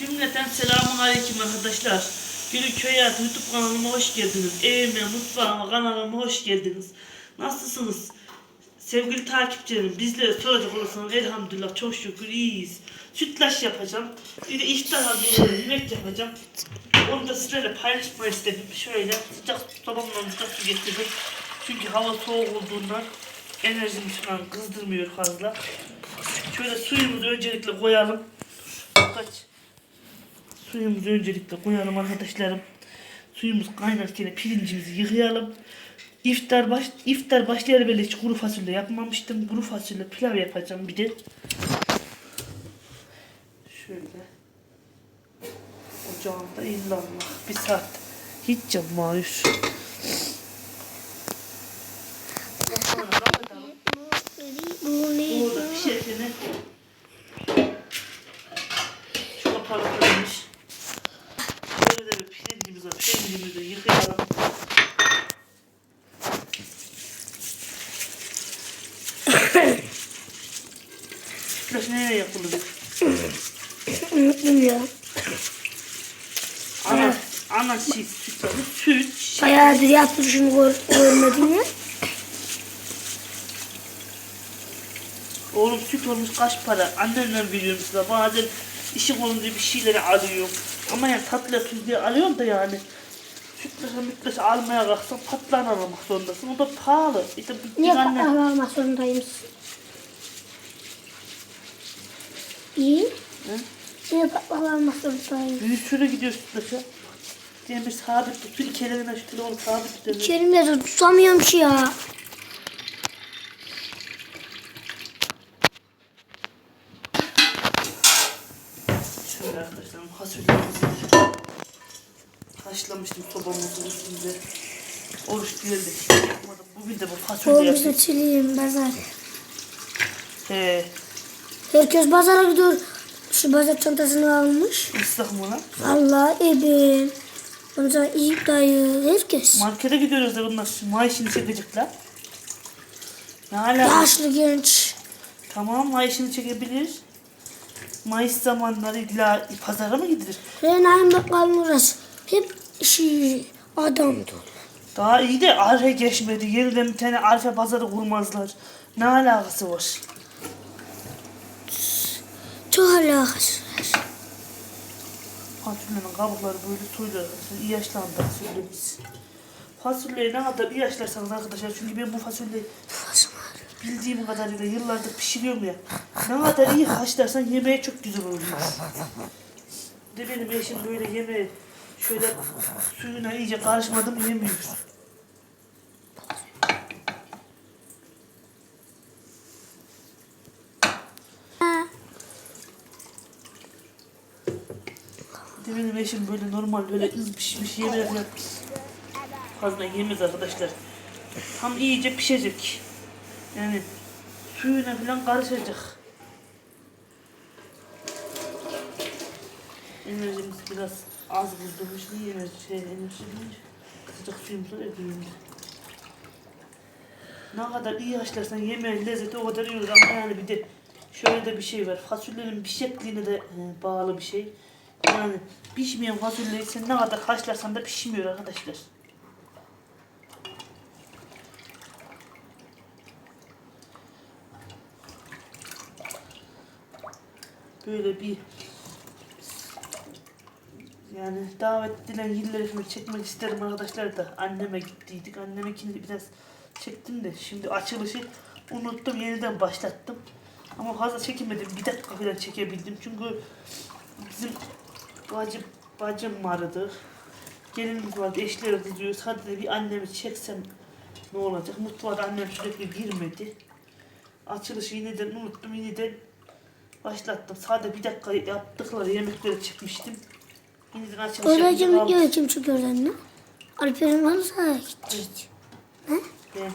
Cümleten selamun aleyküm arkadaşlar. Gülü Köy Hayatı YouTube kanalıma hoş geldiniz. Evime, mutfağıma, kanalıma hoş geldiniz. Nasılsınız? Sevgili takipçilerim, bizlere soracak olursanız elhamdülillah çok şükür iyiyiz. Sütlaç yapacağım. Bir de iftar hazırlıyorum, yemek yapacağım. Onu da sizlerle paylaşmayı istedim. Şöyle sıcak sobamla sıcak su getirdim. Çünkü hava soğuk olduğundan enerjimiz falan kızdırmıyor fazla. Şöyle suyumuzu öncelikle koyalım. Kaç. Suyumuzu öncelikle koyalım arkadaşlarım. Suyumuz kaynarken pirincimizi yıkayalım. İftar baş iftar başlayalı böyle hiç kuru fasulye yapmamıştım. Kuru fasulye pilav yapacağım bir de. Şöyle. Ocağımda illallah. Bir saat. Hiç yapmayız. Bu ne? Burada pişerken şu kapağı koymuş. Böyle de bir pirincimizi, pirincimizi yıkayalım. Yapılır? Unuttum ya. Ana, ana şey sütlaç, süt, şey. Bayağıdır yapmışım gör, görmedim ya. Oğlum süt olmuş kaç para? Annemden biliyorum size. Bazen işim olunca bir şeyleri alıyorum. Ama yani tatlı tuz diye alıyorum da yani. Sütlaça mütlaça almaya kalksan patlan almak zorundasın. O da pahalı. İşte bir Niye kahve almak zorundayım? İyi. Hı? Kahve almak zorundayım? Bir sürü gidiyor sütlaça. Diye bir sabit tut. Bir kelimine şu telefonu sabit tutuyor. İçerimde de tutamıyorum ki ya. Şöyle arkadaşlar fasulyemizi haşlamıştım sobamızın üstünde. Oruç geldi. Bugün de bu fasulye Oğlum yapayım. seçileyim pazar. He. Herkes pazara gidiyor. Şu pazar çantasını almış. Islak mı lan? Allah ebin. Amca iyi dayı. Herkes. Markete gidiyoruz da bunlar maaşını çekecekler. Ne ala? Yaşlı genç. Tamam maaşını çekebilir. Mayıs zamanları illa pazara mı gidilir? Renay'ın bakalım orası. Hep şey adam dolu. Daha iyi de arfe geçmedi. Yeniden bir tane arfe pazarı kurmazlar. Ne alakası var? Çok alakası var. Fasulyenin kabukları böyle suyla iyi yaşlandı fasulyemiz. Fasulyeyi ne kadar iyi yaşlarsanız arkadaşlar çünkü ben bu fasulyeyi bildiğim kadarıyla yıllardır pişiriyorum ya. Ne kadar iyi haşlarsan yemeği çok güzel oluyor. De benim eşim böyle yemeği şöyle suyuna iyice karışmadım yemiyor. Bir De benim eşim böyle normal böyle ız pişmiş yemeğler yapmış. Fazla yemez arkadaşlar. Tam iyice pişecek. Yani suyuna falan karışacak. Enerjimiz biraz az buldurmuş. Niye enerji şey enerji değil? Sıcak suyumuzu ödüyorum. Ne kadar iyi haşlarsan yemeğin lezzeti o kadar iyi olur ama yani bir de şöyle de bir şey var. Fasulyenin pişekliğine de e, bağlı bir şey. Yani pişmeyen fasulyeyi sen ne kadar haşlarsan da pişmiyor arkadaşlar. Böyle bir yani davet edilen şöyle çekmek isterim arkadaşlar da anneme gittiydik. Anneme ikini biraz çektim de şimdi açılışı unuttum yeniden başlattım. Ama fazla çekemedim. Bir dakika falan çekebildim. Çünkü bizim bacım, bacım vardı. Gelinimiz vardı. Eşleri kızıyor. Hadi de bir annemi çeksem ne olacak? Mutfağa da annem sürekli girmedi. Açılışı yeniden unuttum. Yeniden başlattım. Sadece bir dakika yaptıkları yemekleri çekmiştim. Yeniden açılış Orada yapınca kim çıkıyor anne? Alper'in varsa gitti. He? Ben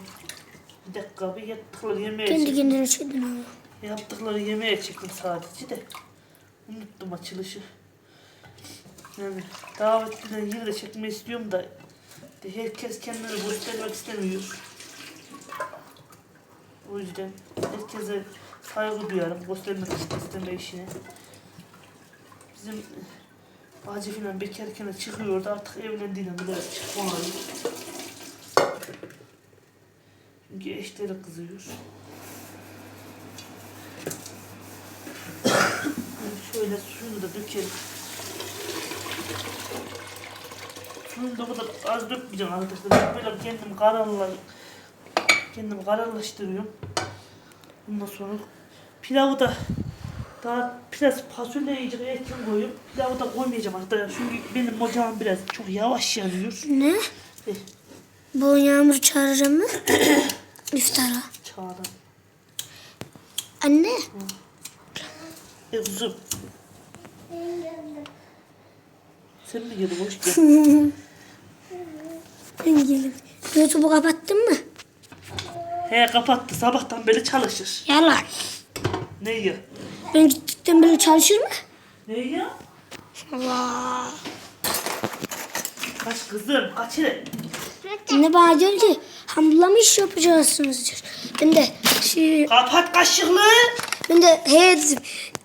bir dakika bir yaptıkları yemeğe Kendi çektim. kendine çektin ama. Yaptıkları yemeğe çektim sadece de. Unuttum açılışı. Yani davet edilen yeri de çekmeyi istiyorum da herkes kendini göstermek istemiyor. O yüzden herkese saygı duyarım göstermek isteme işine. Bizim Bacı filan bekarken çıkıyordu artık evlendiğine kadar çıkmamalı. Çünkü eşleri kızıyor. Şöyle suyunu da dökelim. Suyunu da kadar az dökmeyeceğim arkadaşlar. Ben böyle kendim kararla kendim kararlaştırıyorum. Bundan sonra pilavı da daha biraz fasulye iyice erken koyup pilavı da koymayacağım arkadaşlar. Çünkü benim ocağım biraz çok yavaş yanıyor. Ne? Eh, Bu yağmur çağıracağım mı? İftara. çağıran. Anne. E kızım. Sen mi geldin? Hoş geldin. Ben gelin. YouTube'u kapattın mı? He kapattı. Sabahtan beri çalışır. Yalan. Ne ya? Ben gittikten beri çalışır mı? Ne ya? Allah. Kaç kızım? Kaç hele? Anne bana diyor ki hamburla mı iş yapacaksınız diyor. Ben de şey, Kapat kaşıklı. ben de he dedim.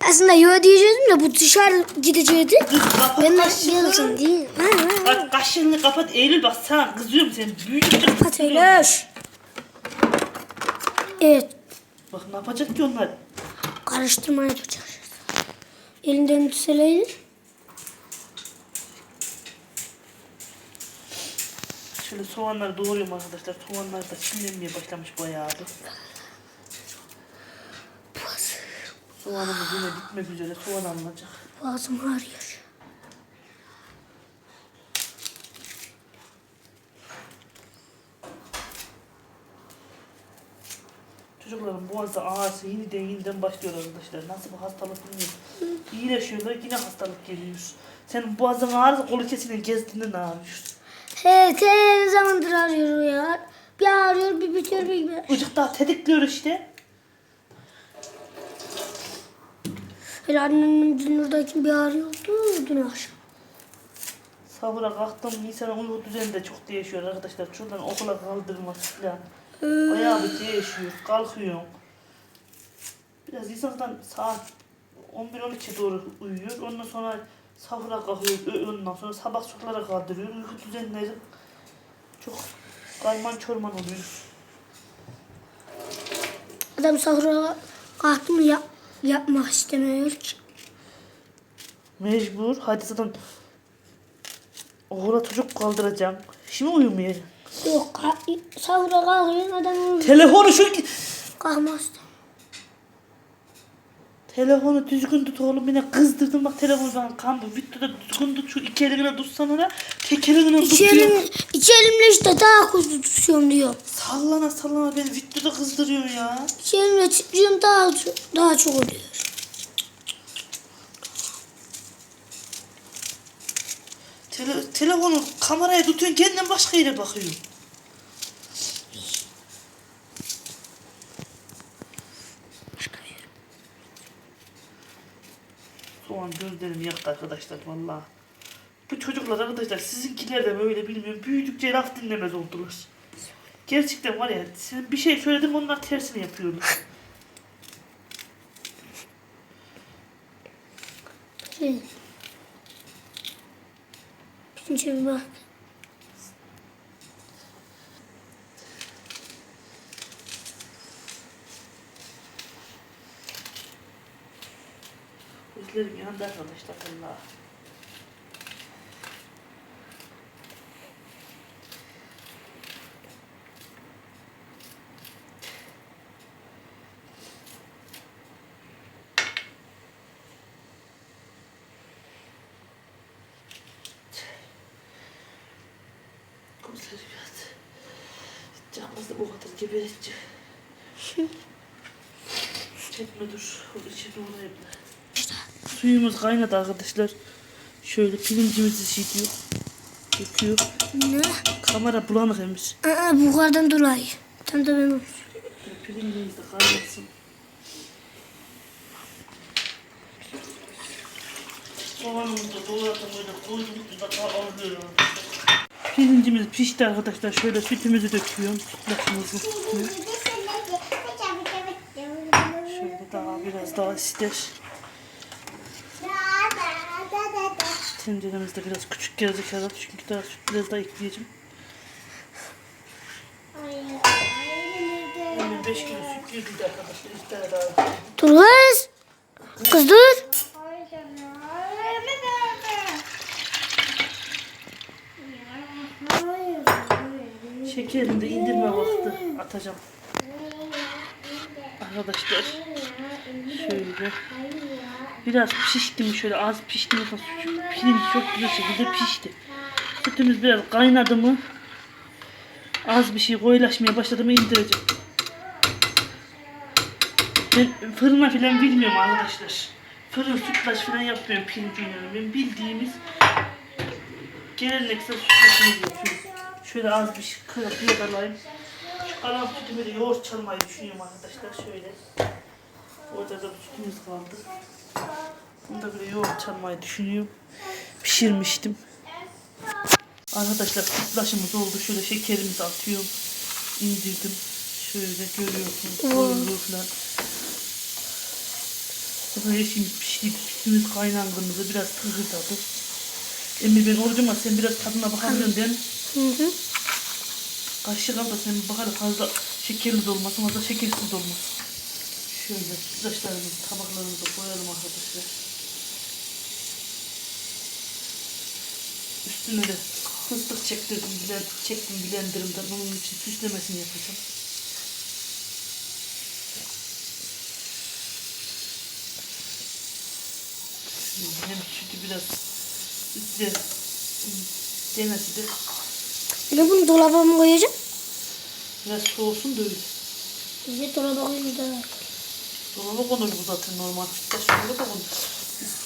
Aslında yo diyecektim de bu dışarı gidecekti. Kapat Ben kaşıklı. yalısın değil. Ha, ha. Kapat kaşığını kapat. Eylül bak sana kızıyorum sen. Büyüdükçe Kapat Eylül. Evet. Bak ne yapacak ki onlar? Karıştırmaya çalışacağız. Elinden tutseleydin. Şöyle soğanları doğruyorum arkadaşlar. Soğanlar da çimlenmeye başlamış bayağı bir. Soğanımız yine bitmek üzere. Soğan alınacak. Boğazım ağrıyor. Çocukların boğazı ağrısı yeniden yeniden başlıyor arkadaşlar. Nasıl bir hastalık bilmiyorum. İyileşiyorlar yine hastalık geliyor. Sen boğazın ağrısı kolu kesinlikle gezdiğinde ne ağrıyorsun? He te ne zamandır arıyor ya. Bir ağrıyor bir bitiyor bir bitiyor. Gıcık daha tetikliyor işte. Hele annemin dün oradaki bir ağrıyordu dün akşam. Sabıra kalktım insanın uyku düzeni de çok değişiyor arkadaşlar. Şuradan okula kaldırmak falan. Bayağı bir değişiyor. Kalkıyor. Biraz insandan saat 11-12 doğru uyuyor. Ondan sonra sahura kalkıyor. Ondan sonra sabah sulara kaldırıyor. Uyku düzenleri çok karman çorman oluyor. Adam sahura kalktı mı yap, yapmak istemiyor ki. Mecbur. Hadi zaten okula çocuk kaldıracağım. Şimdi uyumaya. Yok kalk, sahura kalkıyor adam uyuyor. Telefonu şu kalkmaz. Telefonu düzgün tut oğlum yine kızdırdın bak telefonu kan bu videoda düzgün tut şu iki eline tutsan ona tek eline İki, tutuyor. elim, iki elimle işte daha kuzlu tutuyorum diyor. Sallana sallana beni videoda kızdırıyor ya. Elimle titriyorum daha, daha çok oluyor. Tele, telefonu kameraya tutuyorsun kendin başka yere bakıyorsun. Soğan gözlerimi yaktı arkadaşlar vallahi. Bu çocuklar arkadaşlar sizinkiler de böyle bilmiyorum. Büyüdükçe laf dinlemez oldular. Gerçekten var ya sen bir şey söyledin onlar tersini yapıyorlar. Şey. Şimdi bir bak. Gözlerim yandı arkadaşlar vallahi. Yandı. Canımızda bu kadar geberecek. Çekme dur. O içine olayım da. Suyumuz kaynadı arkadaşlar. Şöyle pirincimizi şişiyor. Döküyor. Ne? Kamera bulanık emiş. Aa, buhardan dolayı. Tam da benim. Şöyle Pirincimiz de kaynatsın. Soğanımızı da doğradım böyle koyduk da kavruluyor. Pirincimiz pişti arkadaşlar. Şöyle sütümüzü döküyorum. Sütlaçımızı. Şöyle daha biraz daha ister. Tenceremiz de biraz küçük gelecek herhalde çünkü daha süt biraz daha ekleyeceğim. Hemen 5 kilo süt girdi arkadaşlar. İftara daha. Dur kız. Kız dur. De indirme vakti atacağım. Arkadaşlar şöyle biraz pişti mi şöyle az pişti mi pirinç çok güzel şekilde pişti. Sütümüz biraz kaynadı mı az bir şey koyulaşmaya başladı mı indireceğim. Ben fırına falan bilmiyorum arkadaşlar. Fırın sütlaç falan yapmıyorum pirincin. Ben bildiğimiz geleneksel sütlaçını yapıyorum. Şöyle az bir şey kırıp yadalayayım. Şu kalan sütü böyle yoğurt çalmayı düşünüyorum arkadaşlar. Şöyle. Orada da sütümüz kaldı. Bunu da böyle yoğurt çalmayı düşünüyorum. Pişirmiştim. Arkadaşlar sütlaçımız oldu. Şöyle şekerimizi atıyorum. İndirdim. Şöyle görüyorsunuz. Koyuluyor falan. Her şeyimiz pişti. Sütümüz kaynangımızı biraz tızırdadı. Emmi ben orucuma sen biraz tadına bakabiliyorsun değil mi? Hı hı. Kaşık al da sen bakalım fazla şekerli de olmasın, fazla şekersiz de olmasın. Şöyle sütlaçlarımızı, tabaklarımızı koyalım arkadaşlar. Üstüne de fıstık çektirdim, bilen, çektim blenderımdan. Onun için süslemesini yapacağım. Şimdi hem sütü biraz üstüne demesi de Ne bunu dolaba mı koyacağım? biraz soğusun da öyle. Bize dolaba koyayım da. Dolaba konur bu zaten normal. Dolaba da konur.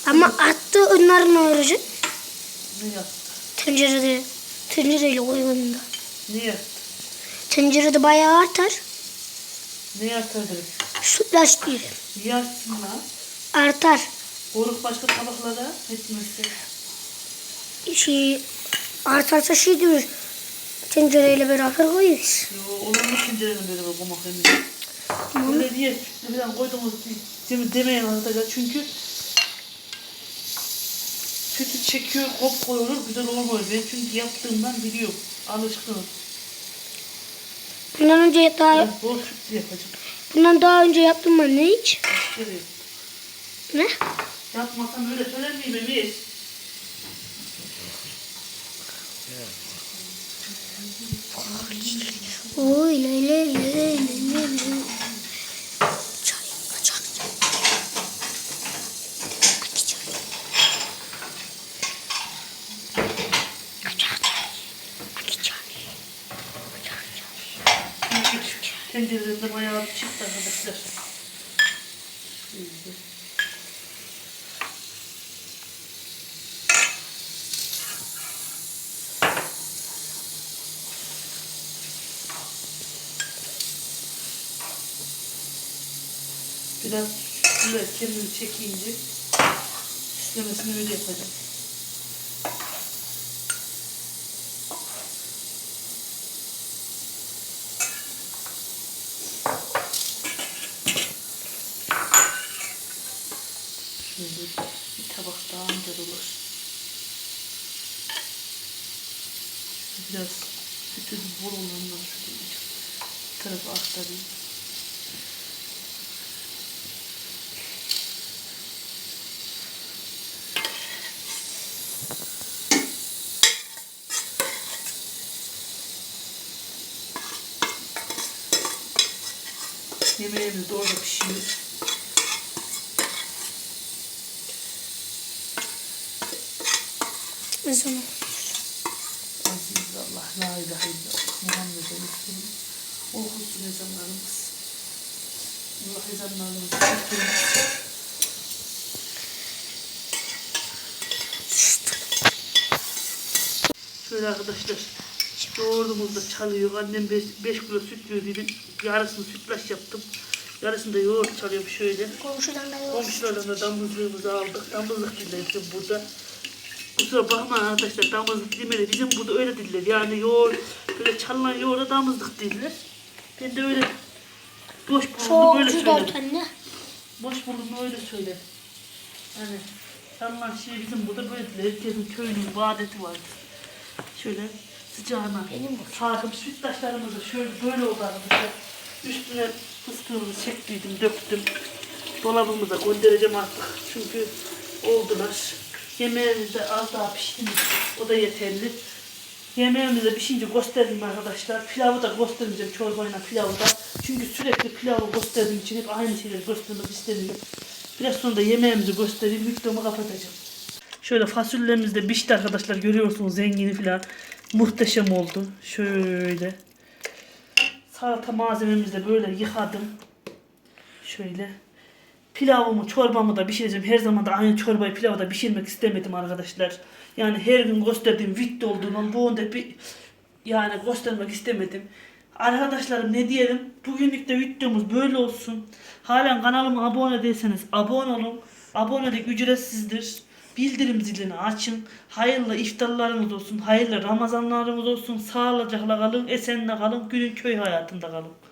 Ama attı onları ne olacak? Ne yap? Tencerede. Tencereyle koyayım da. Ne yap? Tencerede bayağı artar. Ne yapar direkt? Sütlaç değil. Yarsın lan. Artar. Koruk başka tabaklara etmezse. Şey artarsa şey diyor. Tencereyle beraber koyuyoruz. Yo, olur mu tencerenin böyle bir komak emin. Böyle diye falan koyduğumuz deme, demeyin arkadaşlar çünkü sütü çekiyor, kop koyulur, güzel olmuyor. Ben çünkü yaptığımdan biliyorum. Alışkınım. Bundan önce daha Ben bol sütlü yapacağım. bundan daha önce yaptım ben ne hiç? Evet. Ne? Yapmasam öyle söyler miyim Emir? Oy le le le le le le. Çay, çay. Aki çay. Tencerelerinde bayağı bir çıktı arkadaşlar. Şöyle. Biraz şöyle kendini çekince süslemesini öyle yapacağım. Şöyle bir tabak daha güzel olur. Biraz sütü bol olanlar şöyle bir tarafa aktarayım. Yemeğimiz de orada pişiyor. Ne zaman? Aziz Allah, la ilahe illallah, Muhammeden Resulü. Okusun ezanlarımız. Allah ezanlarımızı tutturun. Şöyle arkadaşlar, yoğurdumuz da çalıyor. Annem 5 kilo süt verdiydi. Yarısını sütlaç yaptım. Yarısını da yoğurt çalıyorum şöyle. Komşudan da yok. Komşularla da damızlığımızı aldık. Damızlık diller bizim burada. Kusura bakma arkadaşlar damızlık demeli. Bizim burada öyle diller. Yani yoğurt, böyle çalınan yoğurda damızlık diller. Ben de öyle boş bulundum öyle söyledim. anne. Boş bulundum öyle söyledim. Hani Sanılan şey bizim burada böyle herkesin köyünün bir adeti vardı. Şöyle sıcağına. Benim bu. Takım sütlaçlarımızı şöyle böyle oldu arkadaşlar. Üstüne fıstığımızı çektiydim, döktüm. Dolabımıza göndereceğim artık. Çünkü oldular. Yemeğimiz de az daha pişti. O da yeterli. Yemeğimizi de pişince göstereyim arkadaşlar. Pilavı da göstermeyeceğim çorbayla pilavı da. Çünkü sürekli pilavı gösterdiğim için hep aynı şeyleri göstermek istemiyorum. Biraz sonra da yemeğimizi göstereyim. Videomu kapatacağım. Şöyle fasulyemiz de pişti arkadaşlar. Görüyorsunuz zengini falan. Muhteşem oldu. Şöyle. Salata malzememizi de böyle yıkadım. Şöyle. Pilavımı, çorbamı da pişireceğim. Her zaman da aynı çorbayı, pilavı da pişirmek istemedim arkadaşlar. Yani her gün gösterdiğim video olduğundan bu da bir yani göstermek istemedim. Arkadaşlarım ne diyelim? Bugünlük de videomuz böyle olsun. Halen kanalıma abone değilseniz abone olun. Abonelik ücretsizdir. Bildirim zilini açın. Hayırlı iftarlarınız olsun. Hayırlı Ramazanlarınız olsun. Sağlıcakla kalın. Esenle kalın. Günün köy hayatında kalın.